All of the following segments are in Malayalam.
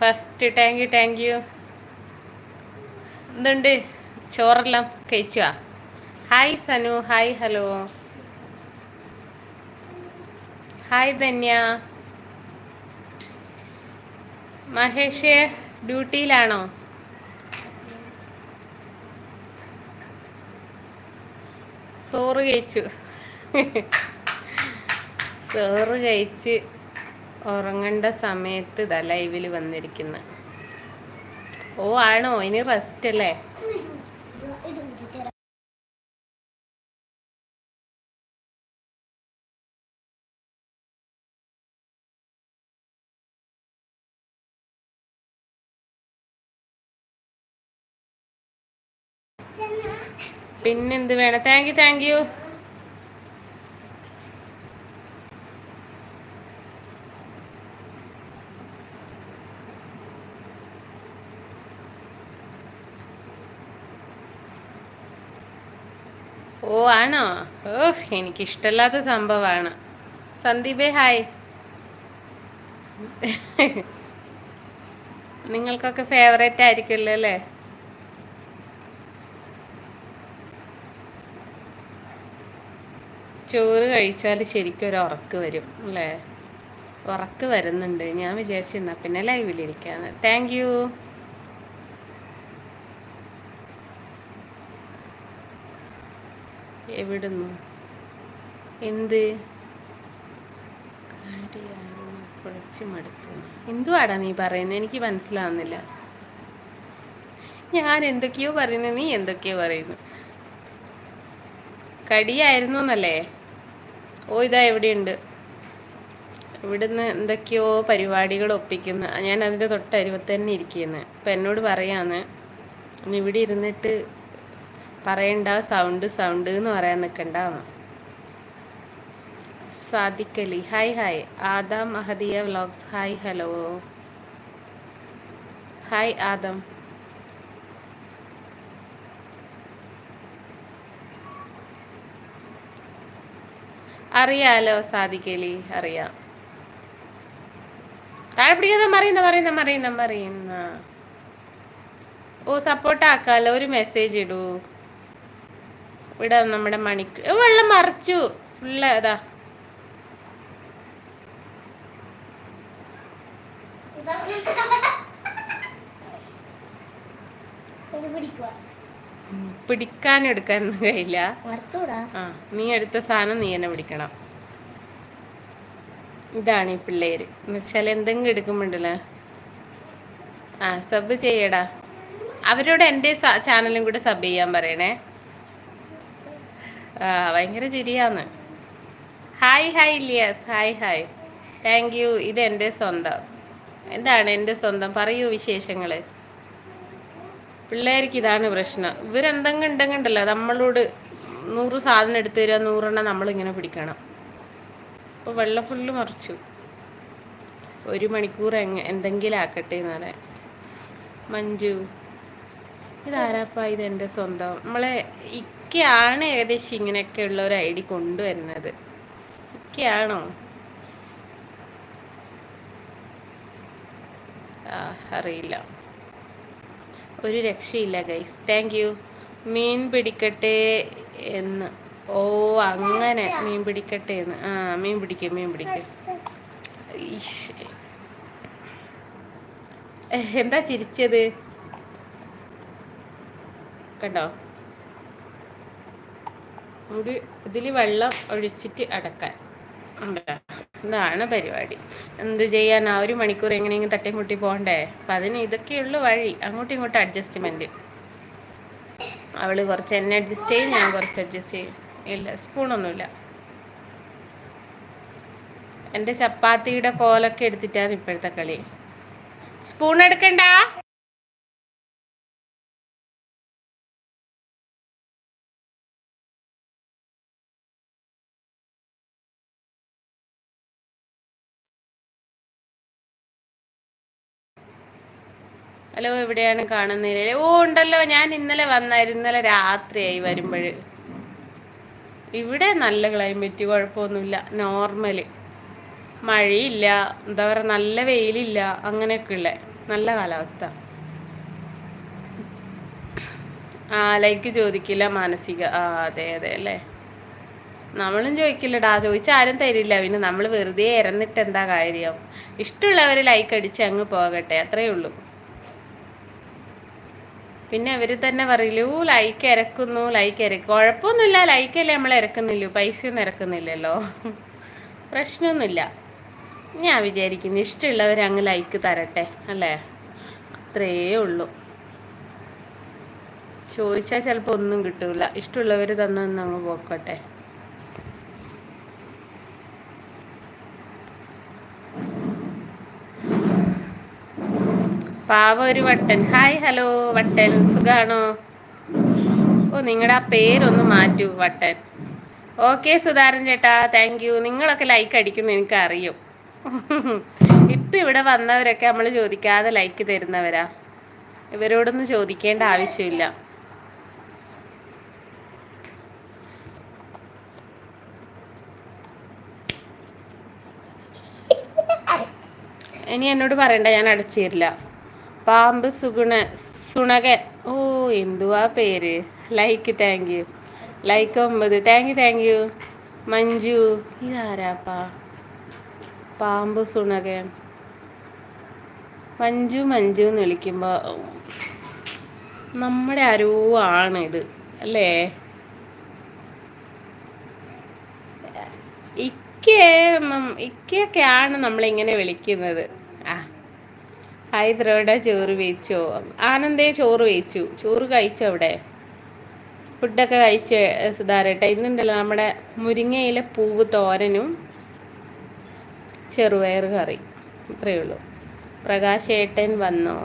First thank you thank you എന്തുണ്ട്? ചോറെല്ലാം കഴിച്ചുവാ hi Sanu. Hi hello hi Dhanya. Mahesh ഡ്യൂട്ടിയിലാണോ ചോറ് കഴിച്ചു. ചോറ് കഴിച്ച്. ഉറങ്ങേണ്ട സമയത്ത് ഇതാ ലൈവിൽ വന്നിരിക്കുന്ന. ഓ ആണോ? ഇനി റെസ്റ്റ് അല്ലേ? പിന്നെന്ത് വേണം? താങ്ക് യു താങ്ക് യു ആണോ ഓ എനിക്കിഷ്ടല്ലാത്ത സംഭവമാണ് സന്ദീപേ ഹായ്. നിങ്ങൾക്കൊക്കെ ഫേവറേറ്റ് ആയിരിക്കുമല്ലോ അല്ലേ? ചോറ് കഴിച്ചാൽ ശരിക്കും ഒരു ഉറക്ക് വരും അല്ലേ? ഉറക്ക് വരുന്നുണ്ട്. ഞാൻ വിചാരിച്ചിരുന്ന പിന്നെ ലൈവിലിരിക്കാന്ന് താങ്ക് യു എവിടുന്നു? എന്ത്? കുഴച്ച് മടുത്തു. എന്തുവാടാ നീ പറയുന്നത് എനിക്ക് മനസ്സിലാവുന്നില്ല. ഞാൻ എന്തൊക്കെയോ പറയുന്നു നീ എന്തൊക്കെയോ പറയുന്നു. കടിയായിരുന്നു എന്നല്ലേ? ഓ ഇതാ എവിടെയുണ്ട്? ഇവിടുന്ന് എന്തൊക്കെയോ പരിപാടികൾ ഒപ്പിക്കുന്ന. ഞാൻ അതിന്റെ തൊട്ടരുവത്ത് തന്നെ ഇരിക്കുന്നു. അപ്പം എന്നോട് പറയാന്ന്. ഇവിടെ ഇരുന്നിട്ട് പറയണ്ട സൗണ്ട് സൗണ്ട് എന്ന് പറയാൻ നിൽക്കണ്ട Sadiqali hi hi Adam Ahadiya vlogs hi hello hi Adam. അറിയാലോ സാദിഖലി അറിയാം. താഴെ പിടിക്കുന്ന മറിയുന്ന മറിയുന്ന മറിയുന്ന മറിയുന്ന. ഓ സപ്പോർട്ട് ആക്കാലോ ഒരു മെസ്സേജ് ഇടൂ. ഇവിടെ നമ്മുടെ മണിക്ക് വെള്ളം മറിച്ചു. ഫുള്ള് അതാ പിടിക്കാൻ എടുക്കാൻ കഴിയില്ല. ആ നീ എടുത്ത സാധനം നീ തന്നെ പിടിക്കണം. ഇതാണ് ഈ പിള്ളേര്. എന്ന് വെച്ചാൽ എന്തെങ്കിലും എടുക്കുമ്പോണ്ടല്ലേ. ആ സബ് ചെയ്യടാ. അവരോട് എന്റെ ചാനലും കൂടെ സബ് ചെയ്യാൻ പറയണേ. ഭയങ്കര ചിരിയാന്ന് hi hi Iliyas hi hi thank you ഇത് എന്റെ സ്വന്തം. എന്താണ് എന്റെ സ്വന്തം? പറയൂ വിശേഷങ്ങൾ പിള്ളേർക്ക് ഇതാണ് പ്രശ്നം. ഇവരെന്തെങ്കിലും ഉണ്ടെങ്കിൽ നമ്മളോട് നൂറ് സാധനം എടുത്തു തരിക നൂറെണ്ണം നമ്മളിങ്ങനെ പിടിക്കണം. അപ്പോൾ വെള്ളം ഫുള്ള് മറിച്ചു. ഒരു മണിക്കൂർ എങ്ങ എന്തെങ്കിലും ആക്കട്ടെ എന്ന് പറയാം മഞ്ജു ഇതാരാപ്പ ഇത് എന്റെ സ്വന്തം? നമ്മളെ ഇക്കയാണ് ഏകദേശം ഇങ്ങനെയൊക്കെയുള്ള ഒരു ഐ ഡി കൊണ്ടുവരുന്നത് ഇക്കയാണോ അറിയില്ല. ഒരു രക്ഷയില്ല ഗൈസ് താങ്ക് യു മീൻ പിടിക്കട്ടെ എന്ന്. ഓ അങ്ങനെ. മീൻ പിടിക്കട്ടെ എന്ന്. ആ മീൻ പിടിക്കുക മീൻ പിടിക്കുക എന്താ ചിരിച്ചത്? കണ്ടോ? ഒരു ഇതിൽ വെള്ളം ഒഴിച്ചിട്ട് അടക്കാൻ. ഇതാണ് പരിപാടി. എന്ത് ചെയ്യാൻ? ആ ഒരു മണിക്കൂർ എങ്ങനെയെങ്കിലും തട്ടിമുട്ടി പോകണ്ടേ? അപ്പം അതിന് ഇതൊക്കെയുള്ള വഴി. അങ്ങോട്ടും ഇങ്ങോട്ടും അഡ്ജസ്റ്റ്മെന്റ് അവൾ കുറച്ച് എന്നെ അഡ്ജസ്റ്റ് ചെയ്യും ഞാൻ കുറച്ച് അഡ്ജസ്റ്റ് ചെയ്യും. ഇല്ല സ്പൂണൊന്നുമില്ല എന്റെ ചപ്പാത്തിയുടെ കോലൊക്കെ എടുത്തിട്ടാണ് ഇപ്പോഴത്തെ കളി. സ്പൂൺ എടുക്കണ്ട? ഹലോ എവിടെയാണ് കാണുന്നില്ല ഓ ഉണ്ടല്ലോ. ഞാൻ ഇന്നലെ വന്നായിരുന്നു. ഇന്നലെ രാത്രിയായി വരുമ്പോൾ ഇവിടെ നല്ല ക്ലൈമറ്റ് കുഴപ്പമൊന്നുമില്ല. നോർമൽ മഴയില്ല. എന്താ പറയുക നല്ല വെയിലില്ല. അങ്ങനെയൊക്കെ ഉള്ള നല്ല കാലാവസ്ഥ. ആ ലൈക്ക് ചോദിക്കില്ല മാനസിക. ആ അതെ അതെ അല്ലേ? നമ്മളും ചോദിക്കില്ലടാ. ചോദിച്ചാൽ ആരും തരില്ല. പിന്നെ നമ്മൾ വെറുതെ ഇറന്നിട്ട് എന്താ കാര്യം? ഇഷ്ടമുള്ളവർ ലൈക്ക് അടിച്ച് അങ്ങ് പോകട്ടെ. അത്രയേ ഉള്ളൂ പിന്നെ അവർ തന്നെ പറയലൂ ലൈക്ക് ഇറക്കുന്നു ലൈക്ക് ഇറക്കും കുഴപ്പമൊന്നുമില്ല ലൈക്കല്ലേ നമ്മൾ ഇറക്കുന്നില്ലോ പൈസയൊന്നും ഇറക്കുന്നില്ലല്ലോ. പ്രശ്നമൊന്നുമില്ല. ഞാൻ വിചാരിക്കുന്നു ഇഷ്ടമുള്ളവർ അങ്ങ് ലൈക്ക് തരട്ടെ അല്ലേ? അത്രയേ ഉള്ളൂ. ചോദിച്ചാൽ ചിലപ്പോൾ ഒന്നും കിട്ടൂല. ഇഷ്ടമുള്ളവർ തന്നെ അങ്ങ് പോക്കട്ടെ. പാവ ഒരു വട്ടൻ. Hi hello വട്ടൻ. സുഖാണോ? ഓ നിങ്ങളുടെ ആ പേരൊന്ന് മാറ്റൂ വട്ടൻ. ഓക്കെ സുധാരൻ ചേട്ടാ താങ്ക് യു നിങ്ങളൊക്കെ ലൈക്ക് അടിക്കുന്നു എനിക്കറിയും. ഇപ്പം ഇവിടെ വന്നവരൊക്കെ നമ്മൾ ചോദിക്കാതെ ലൈക്ക് തരുന്നവരാ. ഇവരോടൊന്നും ചോദിക്കേണ്ട ആവശ്യമില്ല. ഇനി എന്നോട് പറയണ്ട ഞാൻ അടച്ചു തരില്ല. പാമ്പ് സുഗുണ സുണകൻ. ഓ എന്തുവാ പേര്? ലൈക്ക് താങ്ക് യു ലൈക്ക് ഒമ്പത്. Thank you thank you Manju. ഇതാരാപ്പാ? പാമ്പ് സുണകൻ. മഞ്ജു മഞ്ജു എന്ന് വിളിക്കുമ്പോൾ നമ്മുടെ ആരോ ആണ് ഇത് അല്ലേ? ഇക്കേ ഇക്കയൊക്കെയാണ് നമ്മളിങ്ങനെ വിളിക്കുന്നത്. ഹൈദ്രോട ചോറ് വെച്ചു ആനന്ദേ ചോറ് വെച്ചു ചോറ് കഴിച്ചോ അവിടെ? ഫുഡൊക്കെ കഴിച്ച് സുധാരട്ടെ? ഇന്നുണ്ടല്ലോ നമ്മുടെ മുരിങ്ങയിലെ പൂവ് തോരനും ചെറുപയർ കറി അത്രയേ ഉള്ളൂ. പ്രകാശേട്ടൻ വന്നോ?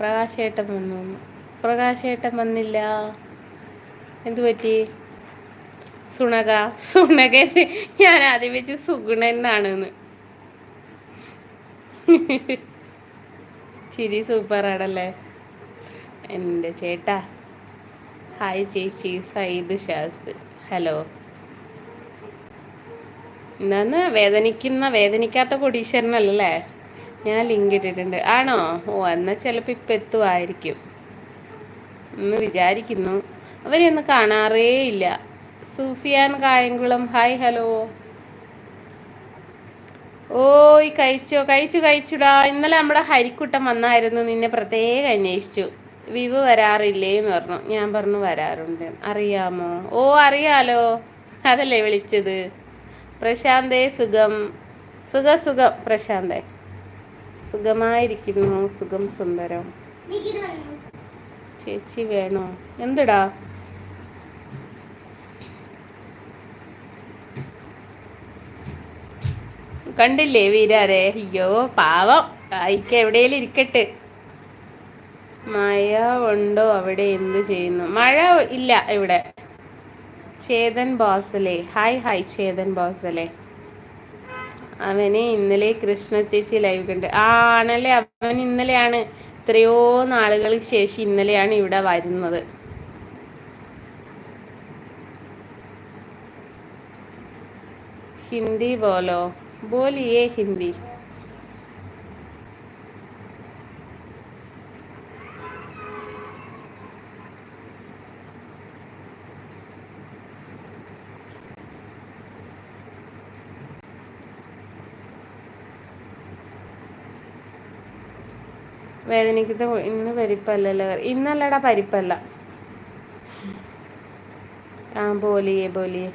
പ്രകാശേട്ടൻ വന്നു. പ്രകാശേട്ടൻ വന്നില്ല. എന്തു പറ്റി? സുണക സുണക ഞാൻ ആദ്യം വെച്ച് സുഗുണ എന്നാണ് ചിരി സൂപ്പറാണല്ലേ? എന്റെ ചേട്ടാ. ഹായ് ചേച്ചി സയ്യിദ് ഷാസ്. ഹലോ. എന്താന്ന് വേദനിക്കുന്ന വേദനിക്കാത്ത കൊടീശ്വരനല്ലേ ഞാൻ ലിങ്ക് ഇട്ടിട്ടുണ്ട്. ആണോ? ഓ എന്നാൽ ചിലപ്പോൾ ഇപ്പം എത്തുമായിരിക്കും എന്ന് വിചാരിക്കുന്നു. അവരെയൊന്നും കാണാറേ ഇല്ല സൂഫിയാൻ കായംകുളം. Hi hello. ഓയ് കഴിച്ചോ? കഴിച്ചു കഴിച്ചുടാ. ഇന്നലെ നമ്മുടെ ഹരിക്കുട്ടം വന്നായിരുന്നു. നിന്നെ പ്രത്യേകം അന്വേഷിച്ചു. വിവ് വരാറില്ലേ എന്ന് പറഞ്ഞു. ഞാൻ പറഞ്ഞു വരാറുണ്ട്. അറിയാമോ? ഓ അറിയാലോ. അതല്ലേ വിളിച്ചത്. പ്രശാന്തേ സുഖം. സുഖ സുഖം. പ്രശാന്തേ. സുഖമായിരിക്കുന്നു. സുഖം സുന്ദരം. ചേച്ചി വേണോ? എന്തിടാ? കണ്ടില്ലേ വീരാരെ? അയ്യോ പാവം. അയക്ക എവിടെയെങ്കിലും ഇരിക്കട്ടെ. മഴ ഉണ്ടോ? അവിടെ എന്ത് ചെയ്യുന്നു? മഴ ഇല്ല ഇവിടെ. Chetan ബോസലെ. Hi hi Chetan Bhosale. അവനെ ഇന്നലെ കൃഷ്ണ ചേച്ചി ലൈവ് കണ്ട്. ആണല്ലേ അവൻ ഇന്നലെയാണ്. എത്രയോ നാളുകൾക്ക് ശേഷം ഇന്നലെയാണ് ഇവിടെ വരുന്നത്. ഹിന്ദി ബോലോ बोलिए हिंदी വേദനിക്കുന്ന ഇന്ന് പരിപ്പല്ലല്ലോ ഇന്നല്ലടാ പരിപ്പല്ല ആ ബോലിയേ ബോലിയേ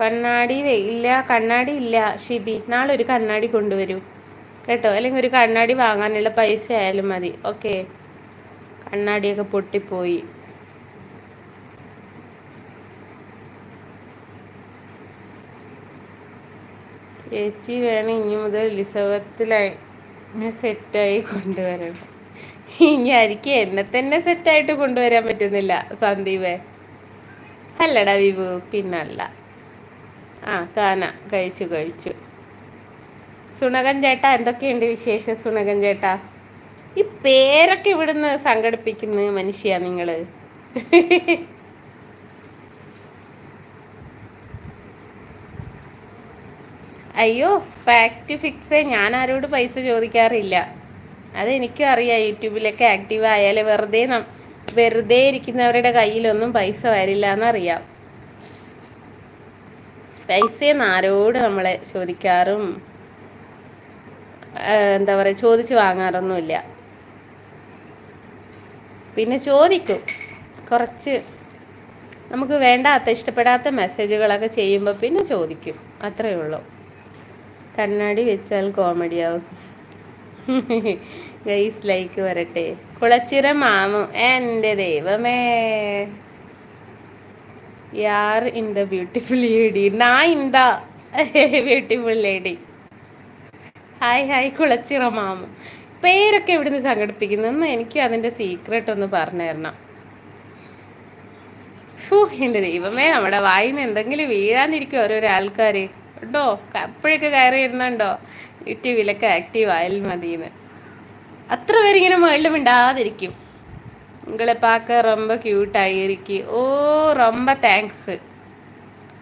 കണ്ണാടി ഇല്ല കണ്ണാടി ഇല്ല ഷിബി. നാളെ ഒരു കണ്ണാടി കൊണ്ടുവരൂ. കേട്ടോ? അല്ലെങ്കിൽ ഒരു കണ്ണാടി വാങ്ങാനുള്ള പൈസ ആയാലും മതി. ഓക്കെ. കണ്ണാടിയൊക്കെ പൊട്ടിപ്പോയി. ചേച്ചി വേണം ഇനി മുതൽ എലിസബത്തിലായി സെറ്റായി കൊണ്ടുവരണം. ഇനി ആയിരിക്കും എന്നെ തന്നെ സെറ്റായിട്ട് കൊണ്ടുവരാൻ പറ്റുന്നില്ല സന്ദീപേ. അല്ലടാ വിഭു പിന്നല്ല. ആ കാന കഴിച്ചു കഴിച്ചു. സുണകൻ ചേട്ടാ എന്തൊക്കെയുണ്ട് വിശേഷം സുണകൻ ചേട്ടാ? ഈ പേരൊക്കെ ഇവിടുന്ന് സംഘടിപ്പിക്കുന്ന മനുഷ്യ നിങ്ങൾ അയ്യോ ഫാക്റ്റ് ഫിക്സ് ഞാൻ ആരോട് പൈസ ചോദിക്കാറില്ല. അതെനിക്കും അറിയാം യൂട്യൂബിലൊക്കെ ആക്റ്റീവ് ആയാൽ വെറുതെ വെറുതെ ഇരിക്കുന്നവരുടെ കയ്യിലൊന്നും പൈസ വരില്ല എന്നറിയാം പൈസയൊന്നും ആരോട് നമ്മളെ ചോദിക്കാറും എന്താ പറയുക ചോദിച്ച് വാങ്ങാറൊന്നുമില്ല. പിന്നെ ചോദിക്കും. കുറച്ച് നമുക്ക് വേണ്ടാത്ത ഇഷ്ടപ്പെടാത്ത മെസ്സേജുകളൊക്കെ ചെയ്യുമ്പോൾ പിന്നെ ചോദിക്കും. അത്രയേ ഉള്ളൂ. കണ്ണാടി വെച്ചാൽ കോമഡിയാവും ഗൈസ് ലൈക്ക് വരട്ടെ. കുളച്ചിറ മാമു എന്റെ ദൈവമേ. യാർ ഇൻ ദ ബ്യൂട്ടിഫുൾ ലേഡി നാ in the beautiful lady hi hi Kulachira Mamu. പേരൊക്കെ എവിടുന്ന് സംഘടിപ്പിക്കുന്നതെന്ന് എനിക്ക് അതിന്റെ സീക്രട്ട് ഒന്ന് പറഞ്ഞു തരണം. ഫൂ എന്റെ ദൈവമേ നമ്മുടെ വായിന്ന് എന്തെങ്കിലും വീഴാനിരിക്കും ഓരോരോ ആൾക്കാർ കേട്ടോ അപ്പോഴൊക്കെ കയറി ഇരുന്നുണ്ടോ യൂട്യൂബിലൊക്കെ ആക്റ്റീവ് ആയാലും മതിയെന്ന് അത്ര പേരിങ്ങനെ മേളിലും മിണ്ടാതിരിക്കും. നിങ്ങളെ പാക്ക റൊമ്പ ക്യൂട്ടായിരിക്കും ഓ റൊമ്പ താങ്ക്സ്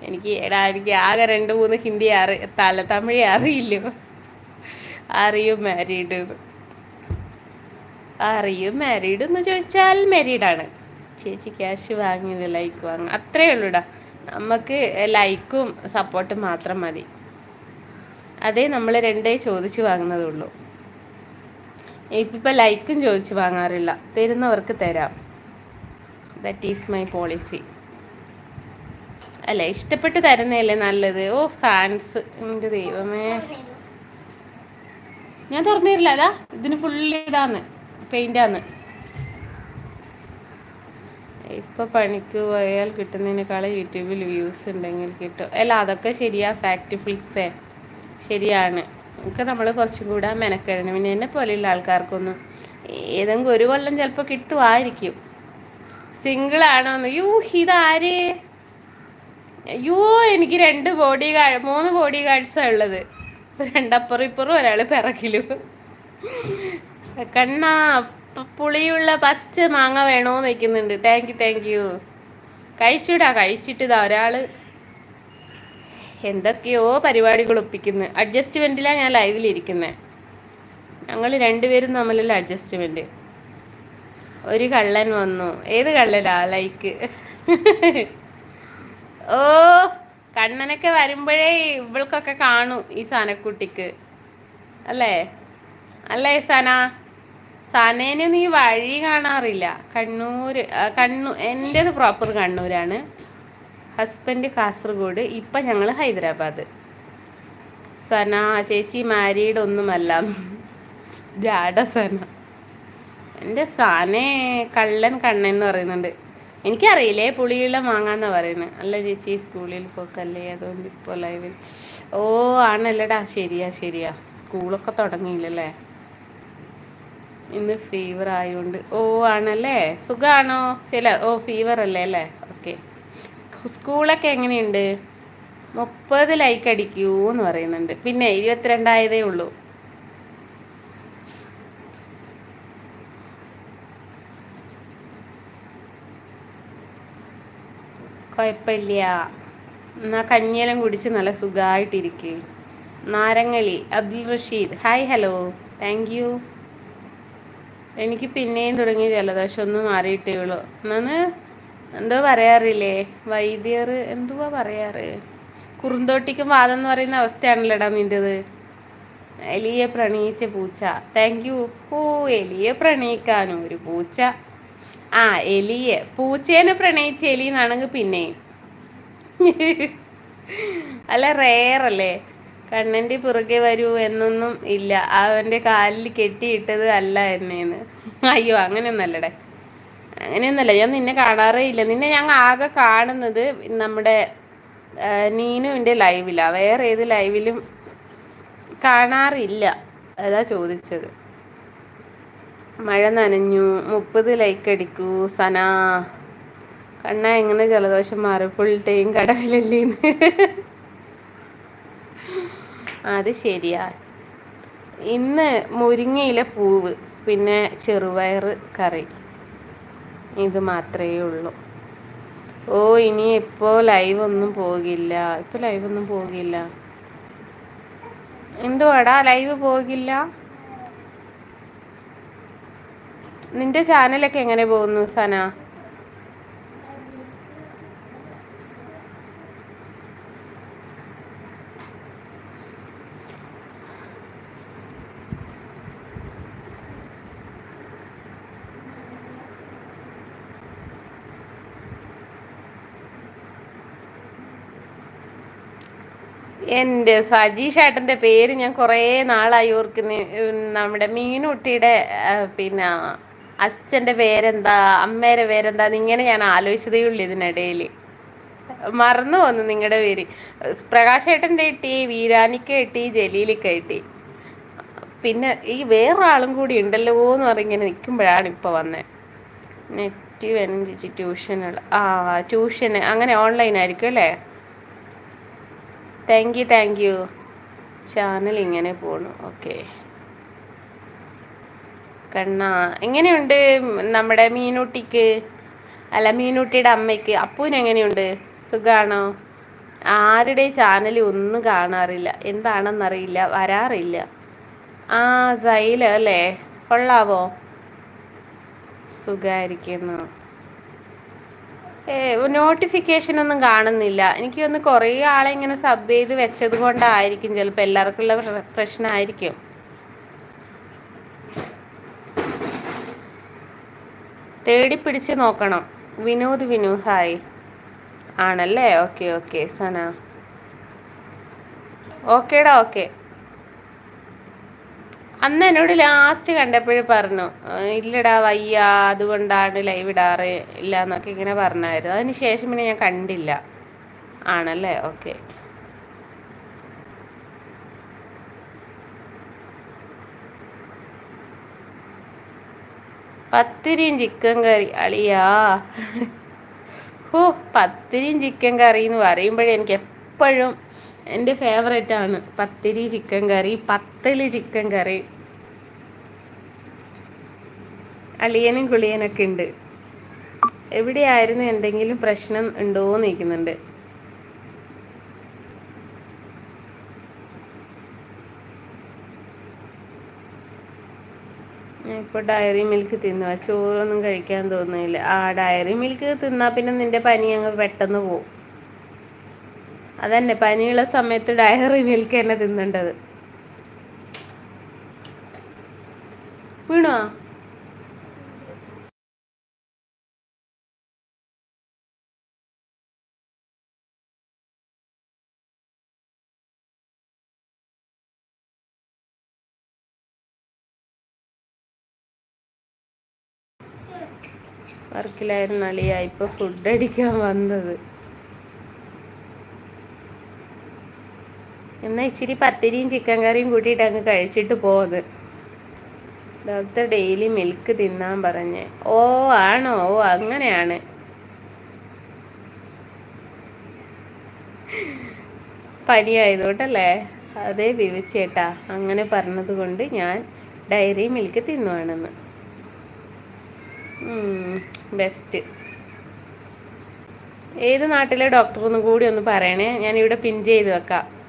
എനിക്ക് എടാ എനിക്ക് ആകെ രണ്ട് മൂന്ന് ഹിന്ദി അറി തല തമിഴ് അറിയില്ലോ. അറിയും മാരീഡ് അറിയും മാരീഡ് എന്ന് ചോദിച്ചാൽ മാരീഡാണ് ചേച്ചി ക്യാഷ് വാങ്ങിയത് ലൈക്ക് വാങ്ങും. അത്രേ ഉള്ളൂടാ നമുക്ക് ലൈക്കും സപ്പോർട്ടും മാത്രം മതി. അതേ നമ്മൾ രണ്ടേ ചോദിച്ചു വാങ്ങുന്നതുള്ളൂ ഇപ്പം ലൈക്കും ചോദിച്ച് വാങ്ങാറില്ല. തരുന്നവർക്ക് തരാം. ദറ്റ് ഈസ് മൈ പോളിസി അല്ല ഇഷ്ടപ്പെട്ട് തരുന്നതല്ലേ നല്ലത്? ഓ ഫാൻസ് എന്റെ ദൈവമേ. ഞാൻ തുറന്നിരില്ല. അതാ ഇതിന് ഫുള്ള് ഇതാന്ന് പെയിന്റാന്ന് ഇപ്പൊ പണിക്ക് പോയാൽ കിട്ടുന്നതിനേക്കാൾ യൂട്യൂബിൽ വ്യൂസ് ഉണ്ടെങ്കിൽ കിട്ടും. അല്ല അതൊക്കെ ശരിയാ. ഫാക്ട് ഫ്ലിക്സേ ശരിയാണ്. ഒക്കെ നമ്മൾ കുറച്ചും കൂടെ മെനക്കെടണം. പിന്നെ എന്നെ പോലെയുള്ള ആൾക്കാർക്കൊന്നും ഏതെങ്കിലും ഒരു കൊല്ലം ചിലപ്പോൾ കിട്ടുമായിരിക്കും. സിംഗിൾ ആണോ എന്ന് യൂ ഇതാര്? അയ്യോ എനിക്ക് രണ്ട് ബോഡി ഗാർഡ് മൂന്ന് ബോഡി ഗാർഡ്സാണ് ഉള്ളത്. രണ്ടപ്പുറം ഇപ്പുറം ഒരാൾ പിറകിലും. കണ്ണാ പുളിയുള്ള പച്ച മാങ്ങ വേണോന്ന് വെക്കുന്നുണ്ട്. താങ്ക് യു താങ്ക് യു കഴിച്ചിടാ കഴിച്ചിട്ടിതാ ഒരാൾ. എന്തൊക്കെയോ പരിപാടികൾ ഒപ്പിക്കുന്നു. അഡ്ജസ്റ്റ്മെന്റിലാണ് ഞാൻ ലൈവിലിരിക്കുന്നത് ഞങ്ങൾ രണ്ടുപേരും തമ്മിലുള്ള അഡ്ജസ്റ്റ്മെന്റ് ഒരു കള്ളൻ വന്നു. ഏത് കള്ളനാ? ലൈക്ക് ഓ കണ്ണനൊക്കെ വരുമ്പോഴേ ഇവൾക്കൊക്കെ കാണും ഈ സാനക്കുട്ടിക്ക്. അല്ലേ? അല്ലേ സന? സനേന് നീ വഴി കാണാറില്ല. കണ്ണൂർ കണ്ണൂർ എന്റെത് പ്രോപ്പർ കണ്ണൂരാണ്. ഹസ്ബൻഡ് കാസർഗോഡ് ഇപ്പം ഞങ്ങൾ ഹൈദരാബാദ്. സന ചേച്ചി മാരീഡ് ഒന്നുമല്ല. ജാഡ സന. എന്റെ സാനെ കള്ളൻ കണ്ണൻ എന്ന് പറയുന്നുണ്ട്. എനിക്കറിയില്ലേ പുളിയുള്ള മാങ്ങാന്നാ പറയുന്നത് അല്ല ചേച്ചി സ്കൂളിൽ പോക്കല്ലേ അതുകൊണ്ട് ഇപ്പോൾ ലൈവിൽ ഓ ആണല്ലടാ. ശരിയാ ശരിയാ. സ്കൂളൊക്കെ തുടങ്ങിയില്ലല്ലേ? ഇന്ന് ഫീവർ ആയതുകൊണ്ട് ഓ ആണല്ലേ? സുഖമാണോ ഓ ഫീവർ അല്ലേ അല്ലേ? സ്കൂളൊക്കെ എങ്ങനെയുണ്ട്? മുപ്പത് ലൈക്ക് അടിക്കൂ എന്ന് പറയുന്നുണ്ട്. പിന്നെ ഇരുപത്തിരണ്ടായതേ ഉള്ളൂ. കുഴപ്പമില്ല എന്നാ കഞ്ഞിയെല്ലാം കുടിച്ച് നല്ല സുഖമായിട്ടിരിക്കും Narangali Abdul Rasheed. Hi hello thank you എനിക്ക് പിന്നെയും തുടങ്ങി ജലദോഷം ഒന്നും മാറിയിട്ടേ ഉള്ളൂ. എന്നാന്ന്? എന്തോ പറയാറില്ലേ? വൈദ്യർ എന്തുവാ പറയാറ്? കുറുന്തോട്ടിക്കും വാദം എന്ന് പറയുന്ന അവസ്ഥയാണല്ലോടാ നിന്റെത്. എലിയെ പ്രണയിച്ച പൂച്ച. താങ്ക് യു ഓ എലിയെ പ്രണയിക്കാനും ഒരു പൂച്ച. ആ എലിയെ. പൂച്ചേനെ പ്രണയിച്ച എലി എന്നാണെങ്കിൽ പിന്നെ. അല്ല റേറല്ലേ കണ്ണന്റെ പുറകെ വരൂ എന്നൊന്നും ഇല്ല. അവന്റെ കാലിൽ കെട്ടിയിട്ടത് അല്ല എന്നേന്ന്. അയ്യോ അങ്ങനെയൊന്നല്ലടേ അങ്ങനെയൊന്നല്ല ഞാൻ നിന്നെ കാണാറേ ഇല്ല. നിന്നെ ഞാൻ ആകെ കാണുന്നത് നമ്മുടെ നീനുവിന്റെ ലൈവിലാണ് വേറെ ഏത് ലൈവിലും കാണാറില്ല. അതാ ചോദിച്ചത്. മഴ നനഞ്ഞു. മുപ്പത് ലൈക്ക് അടിക്കൂ. സന കണ്ണ എങ്ങനെ ജലദോഷം മാറും? ഫുൾ ടൈം കടവിലല്ലേന്ന്. അത് ശരിയാ. ഇന്ന് മുരിങ്ങയിലെ പൂവ് പിന്നെ ചെറുപയർ കറി. ഇത് മാത്രമേ ഉള്ളൂ. ഓ ഇനി ഇപ്പോൾ ലൈവ് ഒന്നും പോകില്ല. ഇപ്പോൾ ലൈവ് ഒന്നും പോകില്ല. എന്തുവാടാ ലൈവ് പോകില്ല? നിന്റെ ചാനലൊക്കെ എങ്ങനെ പോകുന്നു സന? എന്റെ സജീഷ് ഏട്ടന്റെ പേര് ഞാൻ കുറേ നാളായി ഓർക്കുന്ന. നമ്മുടെ മീനുട്ടിയുടെ പിന്നെ അച്ഛന്റെ പേരെന്താ അമ്മേരെ പേരെന്താ ഇങ്ങനെ ഞാൻ ആലോചിച്ചതേ ഉള്ളൂ ഇതിനിടയിൽ. മറന്നു പോന്നു നിങ്ങളുടെ പേര്. പ്രകാശേട്ടന്റെ കിട്ടി വീരാനിക്ക് കിട്ടി ജലീലിക്ക് കിട്ടി. പിന്നെ ഈ വേറൊരാളും കൂടി ഉണ്ടല്ലോ എന്ന് പറഞ്ഞിങ്ങനെ നിൽക്കുമ്പോഴാണ് ഇപ്പോൾ വന്നത്. നെറ്റ് വേണം ട്യൂഷനുള്ള ആ ട്യൂഷന് അങ്ങനെ ഓൺലൈൻ ആയിരിക്കും അല്ലേ? Thank you thank you channel ഇങ്ങനെ പോണു. ഓക്കെ കണ്ണ എങ്ങനെയുണ്ട് നമ്മുടെ മീനൂട്ടിക്ക്? അല്ല മീനൂട്ടിയുടെ അമ്മയ്ക്ക്. അപ്പൂന് എങ്ങനെയുണ്ട്? സുഖാണോ? ആരുടെ ചാനൽ ഒന്നും കാണാറില്ല. എന്താണെന്നറിയില്ല. വരാറില്ല. ആ സൈല അല്ലേ? കൊള്ളാവോ? സുഖായിരിക്കുന്നു. നോട്ടിഫിക്കേഷൻ ഒന്നും കാണുന്നില്ല. എനിക്ക് ഒന്ന് കുറേ ആളെ ഇങ്ങനെ സബ് ചെയ്ത് വെച്ചത് കൊണ്ടായിരിക്കും. ചിലപ്പോൾ എല്ലാവർക്കും ഉള്ള പ്രശ്നമായിരിക്കും തേടി പിടിച്ച് നോക്കണം. വിനോദ് വിനു ഹായ്. ആണല്ലേ? Okay okay Sana. ഓക്കേടാ ഓക്കെ. അന്ന് എന്നോട് ലാസ്റ്റ് കണ്ടപ്പോഴും പറഞ്ഞു ഇല്ലടാ വയ്യ അതുകൊണ്ടാണ് ലൈവ് ഇടാറ് ഇല്ല എന്നൊക്കെ ഇങ്ങനെ പറഞ്ഞായിരുന്നു. അതിന് ശേഷം പിന്നെ ഞാൻ കണ്ടില്ല. ആണല്ലേ? ഓക്കെ പത്തിരിയും ചിക്കൻ കറി അളിയാ. ഹോ പത്തിരിയും ചിക്കൻ കറി എന്ന് പറയുമ്പോഴേ എനിക്ക് എപ്പോഴും എന്റെ ഫേവറേറ്റ് ആണ്. പത്തിരി ചിക്കൻ കറി പത്തൽ ചിക്കൻ കറി അളിയനും കുളിയനൊക്കെ ഉണ്ട്. എവിടെയായിരുന്നു എന്തെങ്കിലും പ്രശ്നം ഉണ്ടോ എന്ന് ചോദിക്കുന്നുണ്ട്. ഇപ്പോൾ ഡയറി മിൽക്ക് തിന്നുക ചോറൊന്നും കഴിക്കാൻ തോന്നുന്നില്ല. ആ ഡയറി മിൽക്ക് തിന്നാൽ പിന്നെ നിന്റെ പനി അങ്ങ് പെട്ടെന്ന് പോവും. അതന്നെ പനിയുള്ള സമയത്ത് ഡയറി മിൽക്ക് തന്നെ തിന്നേണ്ടത്. വീണോ? വർക്കിലായിരുന്നു അളിയ ഇപ്പൊ ഫുഡ് അടിക്കാൻ വന്നത്. എന്നാ ഇച്ചിരി പത്തിരിയും ചിക്കൻ കറിയും കൂട്ടിയിട്ട് അങ്ങ് കഴിച്ചിട്ട് പോകുന്നത് ഡോക്ടർ ഡെയിലി മിൽക്ക് തിന്നാൻ പറഞ്ഞേ. ഓ ആണോ? ഓ അങ്ങനെയാണ്. പനിയായതുകൊണ്ടല്ലേ? അതേ വിവച്ചേട്ടാ അങ്ങനെ പറഞ്ഞതുകൊണ്ട് ഞാൻ ഡയറി മിൽക്ക് തിന്നുവാണെന്ന്. ബെസ്റ്റ്. ഏത് നാട്ടിലെ ഡോക്ടർ ഒന്നും കൂടി ഒന്ന് പറയണേ? ഞാൻ ഇവിടെ പിൻ ചെയ്ത് വെക്കാം.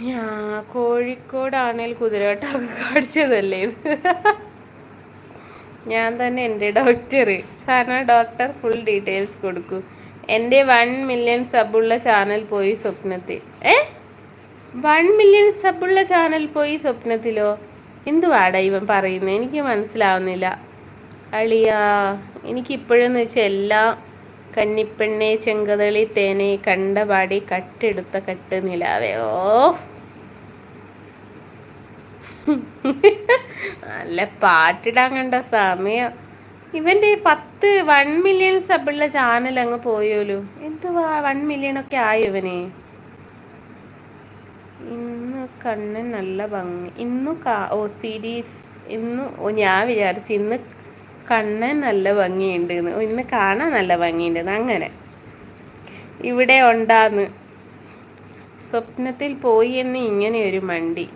ഞാൻ കോഴിക്കോടാണേൽ കുതിരവട്ടമൊക്കെ കാണിച്ചതല്ലേ ഞാൻ തന്നെ എന്റെ ഡോക്ടർ സാറിന് ഡോക്ടർ ഫുൾ ഡീറ്റെയിൽസ് കൊടുക്കൂ. എന്റെ വൺ മില്യൺ സബുള്ള ചാനൽ പോയി സ്വപ്നത്തിൽ. ഏ? വൺ മില്യൺ സബുള്ള ചാനൽ പോയി സ്വപ്നത്തിലോ? എന്തുവാടാ ഇവൻ പറയുന്നത് എനിക്ക് മനസ്സിലാവുന്നില്ല. അളിയാ എനിക്കിപ്പോഴെന്ന് വെച്ചാൽ എല്ലാം കന്നിപ്പെണ്ണെ ചെങ്കതളി തേനെ കണ്ടപാടി കട്ടെടുത്ത കട്ട് നിലാവേ. ഓ. നല്ല പാട്ടിടാൻ കണ്ട സമയം. ഇവന്റെ പത്ത് വൺ മില്യൺ സബുള്ള ചാനൽ അങ്ങ് പോയോലു. എന്തുവാ വൺ മില്യൺ ഒക്കെ ആയോ ഇവനെ? ഇന്ന് കണ്ണൻ നല്ല ഭംഗി. ഇന്നു ഓ സീരീസ് ഇന്ന് ഓ ഞാൻ വിചാരിച്ചു ഇന്ന് കണ്ണൻ നല്ല ഭംഗിയുണ്ട് ഇന്ന് കാണാൻ നല്ല ഭംഗിയുണ്ട് അങ്ങനെ. ഇവിടെ ഉണ്ടാന്ന്. സ്വപ്നത്തിൽ പോയി എന്ന് ഇങ്ങനെ ഒരു മണ്ടി.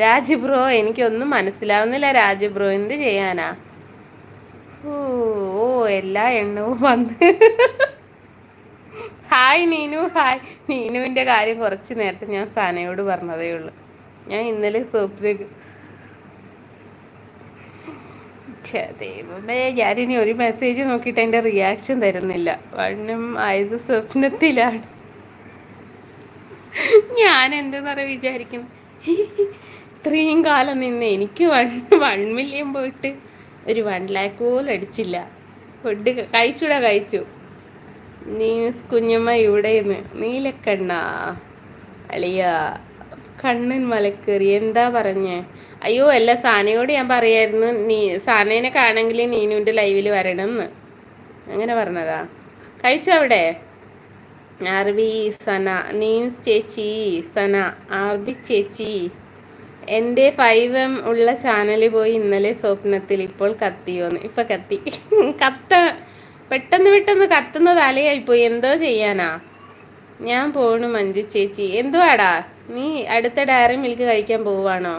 രാജു ബ്രോ എനിക്കൊന്നും മനസ്സിലാവുന്നില്ല രാജു ബ്രോ. എന്ത് ചെയ്യാനാ? ഓ എല്ലാ എണ്ണവും വന്ന്. Hi Neenu hi. നീനുവിന്റെ കാര്യം കുറച്ച് നേരത്തെ ഞാൻ സാനയോട് പറഞ്ഞതേ ഉള്ളൂ. ഞാൻ ഇന്നലെ സ്വപ്ന ദൈവമേ ഞാനിനി ഒരു മെസ്സേജ് നോക്കിയിട്ട് എന്റെ റിയാക്ഷൻ തരുന്നില്ല. വണ്ണം ആയത് സ്വപ്നത്തിലാണ്. ഞാൻ എന്തെന്ന് പറയാ വിചാരിക്കുന്നു? ഇത്രയും കാലം നിന്ന് എനിക്ക് വൺ വൺ മില്യൺ പോയിട്ട് ഒരു വൺ ലാക്ക് പോലും അടിച്ചില്ല. ഫുഡ് കഴിച്ചൂടാ കഴിച്ചു. നീ കുഞ്ഞമ്മ ഇവിടെ നിന്ന് നീലക്കണ്ണ അളിയ. കണ്ണൻ മലക്കേറി എന്താ പറഞ്ഞേ? അയ്യോ അല്ല സാനയോട് ഞാൻ പറയായിരുന്നു നീ സാനേനെ കാണെങ്കിൽ നീനുവിന്റെ ലൈവിൽ വരണം എന്ന് അങ്ങനെ പറഞ്ഞതാ. കഴിച്ചോ അവിടെ? ആർബി സന നീൻസ് ചേച്ചി സന ആർബി ചേച്ചി. എന്റെ ഫൈവ് എം ഉള്ള ചാനലിൽ പോയി ഇന്നലെ സ്വപ്നത്തിൽ ഇപ്പോൾ കത്തിയോന്ന്. ഇപ്പം കത്തി. കത്ത. പെട്ടെന്ന് പെട്ടെന്ന് കത്തുന്ന തലയായിപ്പോയി. എന്തോ ചെയ്യാനാ? ഞാൻ പോണു മഞ്ജു ചേച്ചി. എന്തുവാടാ? നീ അടുത്ത ഡയറി മിൽക്ക് കഴിക്കാൻ പോവാണോ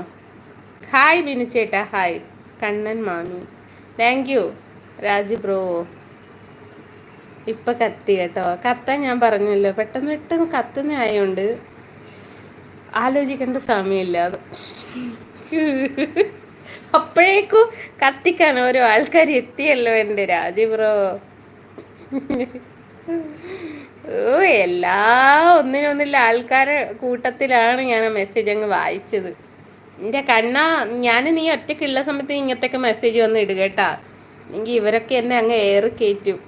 ഹായ് ബിനു ചേട്ടാ ഹായ് കണ്ണൻ മാമി. താങ്ക് യു രാജു ബ്രോ ഇപ്പം കത്തി കേട്ടോ. കത്താൻ ഞാൻ പറഞ്ഞല്ലോ. പെട്ടെന്ന് പെട്ടെന്ന് കത്തുന്ന ആയതുകൊണ്ട് ആലോചിക്കേണ്ട സമയമില്ല. അപ്പോഴേക്കും കത്തിക്കാൻ ഓരോ ആൾക്കാർ എത്തിയല്ലോ എന്റെ രാജു ബ്രോ ഓ എല്ലാ ഒന്നിനൊന്നില്ല ആൾക്കാരെ കൂട്ടത്തിലാണ് ഞാൻ ആ മെസ്സേജ് അങ്ങ് വായിച്ചത്. എന്റെ കണ്ണ ഞാൻ നീ ഒറ്റയ്ക്കുള്ള സമയത്ത് ഇങ്ങനത്തെ മെസ്സേജ് വന്ന് ഇടുക കേട്ടാ. എങ്കിൽ ഇവരൊക്കെ എന്നെ അങ്ങ് ഏറി കയറ്റും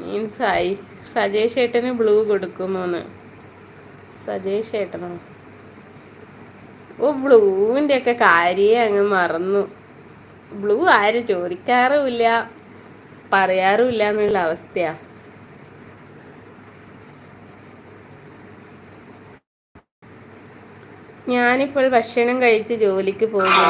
മീൻസ് ആയി. സജേഷ് ഏട്ടന് ബ്ലൂ കൊടുക്കുമോന്ന്. സജേഷ് ഏട്ടനോ? ഓ ബ്ലൂവിന്റെ ഒക്കെ കാര്യേ അങ്ങ് മറന്നു. ബ്ലൂ ആരും ചോദിക്കാറുമില്ല. പറയാറുമില്ല എന്നുള്ള അവസ്ഥയാണ് ഞാനിപ്പോൾ ഭക്ഷണം കഴിച്ച് ജോലിക്ക് പോകുന്നു.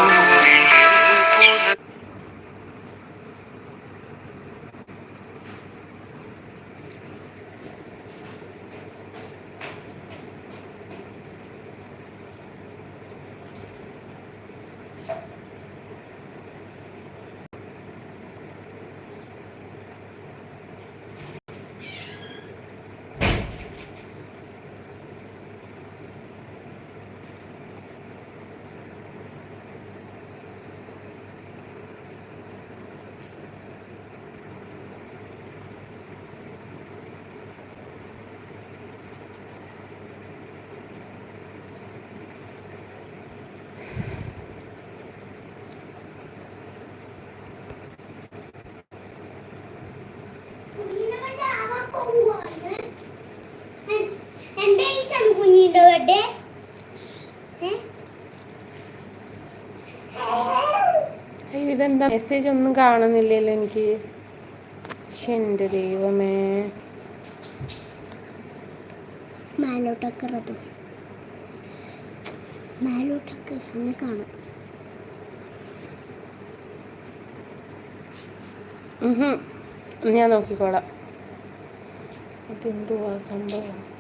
ബർത്ത്ഡേ ഇതെന്താ? മെസ്സേജ് ഒന്നും കാണുന്നില്ലല്ലോ എനിക്ക്. എന്റെ ദൈവമേ. മേലോട്ടൊക്കെ റതു മേലോട്ടൊക്കെ എന്ന് കാണും. ഞാൻ നോക്കിക്കോളാം. അതെന്തുവാ സംഭവം?